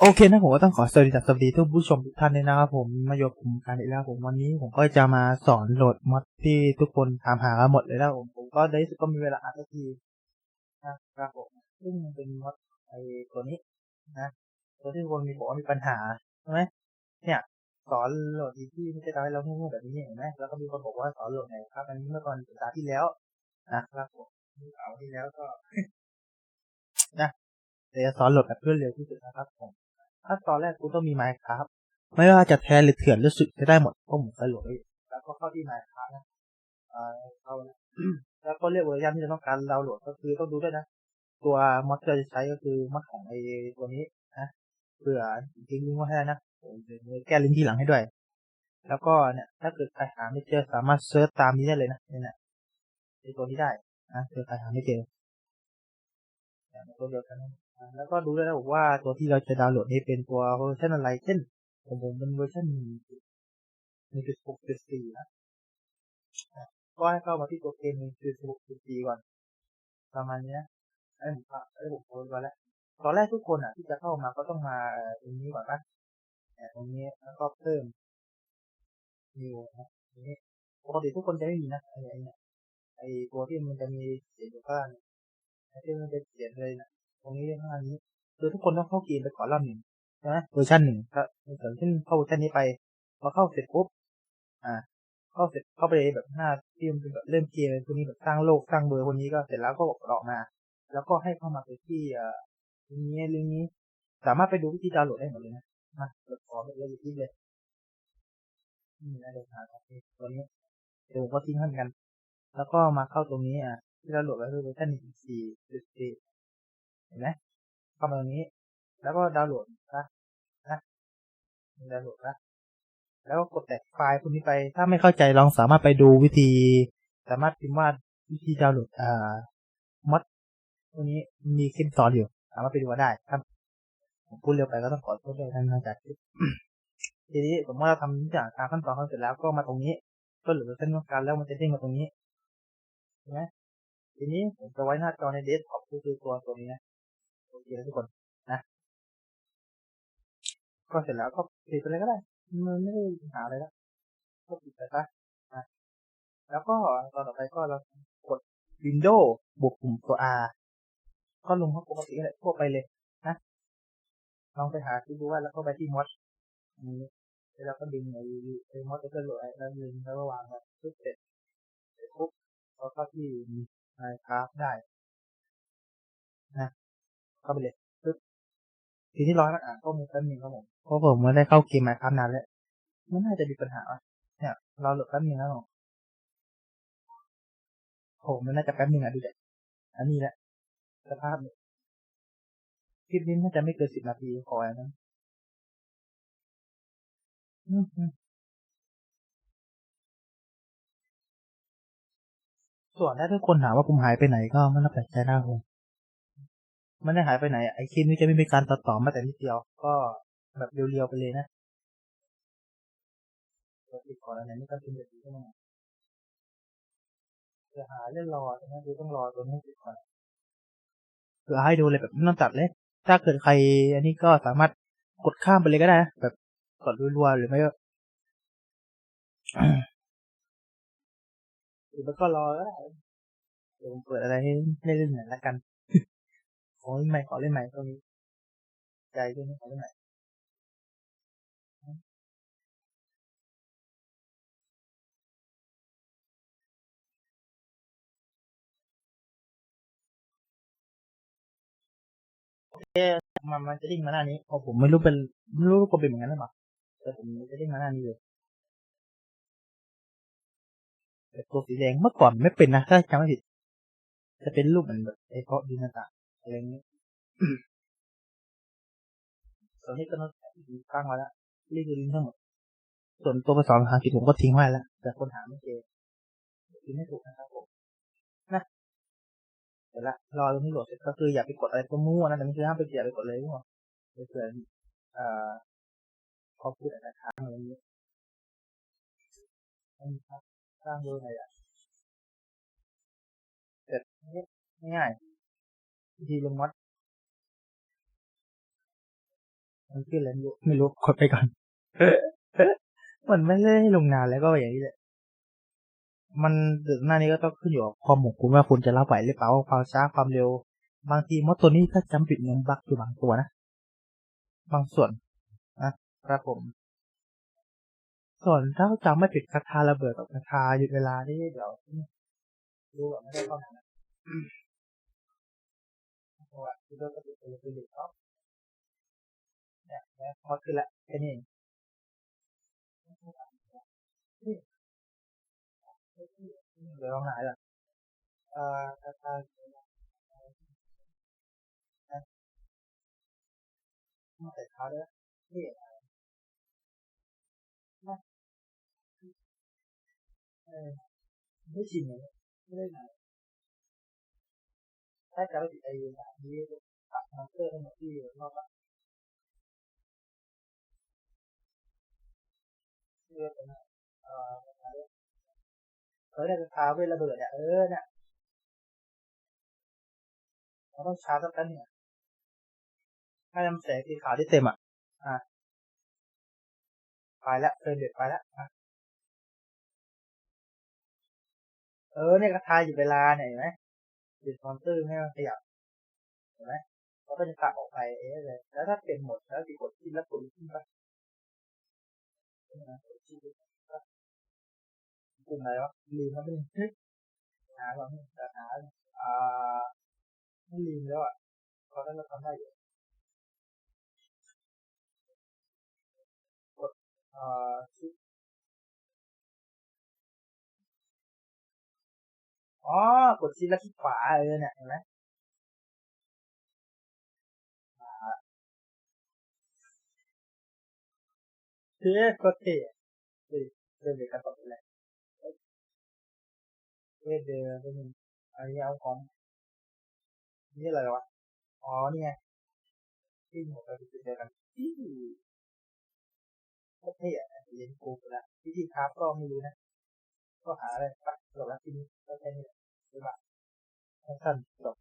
โอเคนะผมก็ต้องขอสวัสดีสวัสดีทุกผู้ชมทุกท่านเลยนะครับผมมาอยู่กับผมกันอีกแล้วผมวันนี้ผมก็จะมาสอนโหลดมอดที่ทุกคนถามหากันหมดเลยนะผมผมก็ได้สุดก็มีเวลาอัดสักทีนะครับผมซึ่งมันเป็นมอดไอตัวนี้นะตัวที่คนมีบอกว่ามีปัญหาใช่ไหมเนี่ยสอนโหลดอีที่ไม่ใช่ทำให้เราโง่ๆแบบนี้เห็นไหมแล้วก็มีคนบอกว่าสอนโหลดไหนครับอันนี้เมื่อตอนสัปดาห์ที่แล้วนะครับผมเอาที่แล้วก็นะเดี๋ยวจะสอนโหลดแบบรวดเร็วที่สุดนะครับผม ถ้าตอนแรกกูต้องมีไมค์ครับไม่ว่าจะแท้หรือเถื่อนหรู้สึกจะได้หมดเพราะผมเคยโหลดไว้แล้วก็เข้าที่ไมค์ครับนะอ่าเข้าแล้วก็เรียกเวอร์ชันที่เราต้องการดาวน์โหลดก็คือต้องดูด้วยนะ ตัวมอดที่เราจะใช้ก็คือมอดของไอตัวนี้นะเผื่อทิ้งลิงก์ไว้ให้นะแก้ลิงก์ที่หลังให้ด้วย แล้วก็เนี่ยถ้าเกิดใครหาไม่เจอสามารถเซิร์ชตามนี้ได้เลยนะเนี่ยนะไอตัวนี้ได้นะเจอใครหาไม่เจอตัวเดียวกันนะ แล้วก็ดูได้วยนะบอกว่าตัวที่เราจะดาวน์โหลดนี้เป็นตัวเวอร์ชันอะไร เช่นของผมเป็นเวอร์ชันหนึ่งจุดหกจุดสี่นะก็ให้เข้ามาที่ตัวเกมหนึ่งจุดหกจุดสี่ก่อน ประมาณนี้นะไอ้ผมก็ไอ้ผมโพสต์ไว้แล้ว ตอนแรกทุกคนอะที่จะเข้ามาก็ต้องมาตรงนี้ก่อนนะเนี่ตรงนี้แล้วก็เพิ่ม new นะนี้ปกติทุกคนจะไม่มีนะไอ้ไอ้เนี่ยไอ้ตัวที่มันจะมีเขียนอยู่ข้างไอ้ที่มันจะเขียนเลยนะ ตรงนี้ข้างล่านี้คือทุกคนต้องเข้าเกมไปก่อนรอบหนึ่งใช่ไหมเวอร์ชันหนึ่งก็ส่วนเช่นเข้าเวอร์ชันนี้ไปพอเข้าเสร็จปุ๊บอ่า เข้าเสร็จเข้าไปแบบหน้าที่มันเป็นแบบเริ่มเกมพวกนี้แบบสร้างโลกสร้างเบอร์พวกนี้ก็เสร็จแล้วก็ออกมา แล้วก็ให้เข้ามาไปที่อ่อลิงนี้ลิงนี้ สามารถไปดูวิธีดาวน์โหลดได้หมดเลยนะมาเปิดขอไปเลยที่เลยนี่นะเดี๋ยวหาตัวนี้เดี๋ยวผมก็ทิ้งให้เหมือนกัน แล้วก็มาเข้าตรงนี้อะที่เราโหลดไว้คือเวอร์ชันหนึ่งสี่จุดสี่ เห็นไหมเข้ามาตรงนี้ แล้วก็ดาวน์โหลดนะนะดาวน์โหลดนะแล้วก็กดแตกไฟล์พวกนี้ไป ถ้าไม่เข้าใจลองสามารถไปดูวิธี สามารถพิมพ์ว่าวิธีดาวน์โหลดอ่ามอดพวกนี้มีคลิปสอนอยู่ สามารถไปดูได้ครับผมพูดเร็วไปก็ต้องขอโทษด้วยนะจากคลิปทีนี้ผมว่าเราทำทุกอย่างตามขั้นตอนเสร็จแล้วก็มาตรงนี้ ก็เหลือเส้นต้องการแล้วมันจะเด้งมาตรงนี้เห็นไหมทีนี้ผมจะไว้หน้าจอในเดสก์ท็อปก็คือตัวตัวนี้นะ โอเคทุกคนนะก็เสร็จแล้วก็ปิดไปเลยก็ได้มันไม่ได้ปัญหาอะไรแล้วก็ปิดไปซะนะแล้วก็ตอนต่อไปก็เรากด Windows บวกปุ่มตัว R ก็ลงเข้าปกติเลยทั่วไปเลยนะลองไปหาที่ดูว่าแล้วก็ไปที่มอดนี้แล้วก็ดึงไอ้ไอ้มอดก็โหลดแล้วดึงแล้วก็วางไว้ปุ๊บเสร็จเสร็จปุ๊บก็เข้าที่ไมค์คราฟได้นะ เข้าไปเลยปึ๊บทีที่ร้อยมันอ่านข้อมูลแป๊บนึงครับผมเพราะผมไม่ได้เข้าเกมมาครับนานแล้วมันน่าจะมีปัญหาวะเนี่ยเราโหลดแป๊บนึงแล้วผมโอ้มันน่าจะแป๊บนึงอะดูดิอันนี้แหละสภาพเนี่ยคลิปนี้น่าจะไม่เกินสิบนาทีขออันนั้นอืมอืมส่วนถ้าทุกคนถามว่าผมหายไปไหนก็ไม่ต้องแปลกใจนะครับผม ไม่ได้หายไปไหน ไอคลิปนี้จะไม่มีการตัดต่อมาแต่นิดเดียว ก็แบบเรียวๆไปเลยนะตัวติดก่อนอันไหนไม่ต้องเป็นแบบนี้ก็ได้จะหาเล่นรอใช่ไหมคือต้องรอตัวนี้ติดก่อนเพื่อให้ดูเลยแบบไม่ต้องตัดเลย ถ้าเกิดใคร อันนี้ก็สามารถกดข้ามไปเลยก็ได้นะแบบกดรัวๆหรือไม่ก็หรือมันก็รอก็ได้เดี๋ยวผมเปิดอะไรให้เล่นๆหน่อยละกัน ขอเล่นใหม่ขอเล่นใหม่ตรงนี้ ใจด้วยนะขอเล่นใหม่มันมันจะดิ้งมาหน้านี้พอผมไม่รู้เป็นไม่รู้ว่าเป็นเหมือนกันหรือเปล่าแต่ผมจะดิ้งมาหน้านี้เลยแต่ตัวสีแดงเมื่อก่อนไม่เป็นนะถ้าจำไม่ผิด จะเป็นรูปเหมือนแบบไอ้เพาะดินต่าง อะไรเงี้ยส่วนนี้ก็ต้องตั้งไว้แล้วนี่คือลิงก์ทั้งหมด ส่วนตัวภาษาภาษาอังกฤษผมก็ทิ้งไว้แล้ว แต่คนหาไม่เจอทิ้งไม่ถูกนะครับผมนะเสร็จละรอตรงนี้โหลดเสร็จก็คืออย่าไปกดอะไรก็มั่วนะแต่นี่คือห้ามไปอย่าไปกดเลยมั่วเผื่อเอ่อพอพูดอะไรค้างอะไรอย่างเงี้ยครับสร้างดูหน่อยอะเสร็จง่าย วิธีลงมัดมันขึ้นแล้วไม่รู้ไม่รู้กดไปก่อนมันไม่ได้ให้ลงนานแล้วก็อย่างนี้แหละ มันหน้านี้ก็ต้องขึ้นอยู่กับความหมกคุณว่าคุณจะรับไหวหรือเปล่าความช้าความเร็ว บางทีมดตัวนี้ถ้าจำผิดยังบักอยู่บางตัวนะ บางส่วนนะครับผม ส่วนถ้าจำไม่ผิดคาถาระเบิดกับคาถาหยุดเวลาที่เดี๋ยวดูแบบไม่ได้เข้าหนังเพราะ ว่าดูด้วยกระตุกกระตุกกระตุกครับเนี่ยเนี่ยพอขึ้น ถ้าด้วยนี่เออไม่ชิดไหนถ้าจะติดไอ้นี้ตัดมอนเตอร์ทั้งหมดที่รอบละเรียกเป็นเออเออเนี่ยคาถาเวทระเบิดเนี่ยเออเนี่ยเราต้องชาร์จสักกันเนี่ยให้มันแสงสีขาวที่เต็มอะอะไปแล้วเดินเด็ดไปแล้วอะเออเนี่ยกระทายอยู่เวลาเนี่ยเห็นไหม ดิสมอนเตอร์ให้มันขยับเห็นไหมเราก็จะตัดออกไปเอ๊ะเลย แล้วถ้าเป็นหมดแล้วติกดที่แล้วกดขึ้นปะกลุ่มอะไรวะลืมแล้วไม่ได้หาก่อนจะหาอ่าไม่ลืมแล้วอะตอนนั้นเราทำได้อยู่กดอ่าชิป อ๋อกดชิปแล้วคลิกขวาเออเนี่ยเห็นไหมเท่ก็เท่เดินเดินกันต่อไปเลยเดินเดินเดินอันนี้เอาของนี่อะไรวะ อ๋อ นี่ไงที่หมดเราจะเจอกันที่ก็เท่อะเรียนกูแล้ววิธีคราฟก็ไม่รู้นะ ก็หาอะไรปักจบแล้วทีนี้ก็แค่นี้ 对吧？他看不到